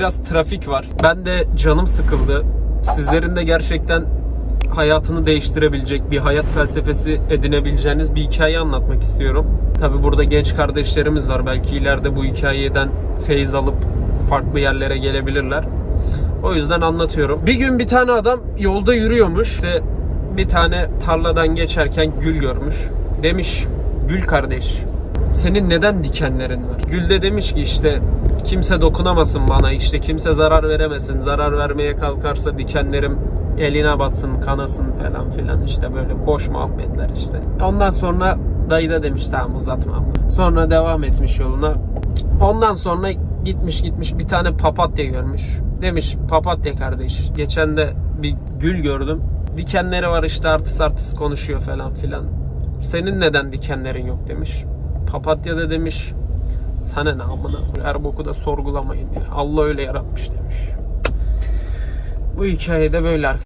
Biraz trafik var. Ben de canım sıkıldı. Sizlerin de gerçekten hayatını değiştirebilecek bir hayat felsefesi edinebileceğiniz bir hikaye anlatmak istiyorum. Tabi burada genç kardeşlerimiz var. Belki ileride bu hikayeden feyiz alıp farklı yerlere gelebilirler. O yüzden anlatıyorum. Bir gün bir tane adam yolda yürüyormuş. İşte bir tane tarladan geçerken gül görmüş. Demiş gül kardeş senin neden dikenlerin var? Gül de demiş ki işte kimse dokunamasın bana işte kimse zarar veremesin. Zarar vermeye kalkarsa dikenlerim eline batsın kanasın falan filan işte böyle boş muhabbetler işte. Ondan sonra dayı da demiş tamam uzatma. Sonra devam etmiş yoluna. Ondan sonra gitmiş gitmiş bir tane papatya görmüş. Demiş papatya kardeş. Geçen de bir gül gördüm. Dikenleri var işte artıs artıs konuşuyor falan filan. Senin neden dikenlerin yok demiş. Papatya da demiş sana ne amına her da sorgulamayın diye. Allah öyle yaratmış demiş. Bu hikayede böyle arkadaşlar.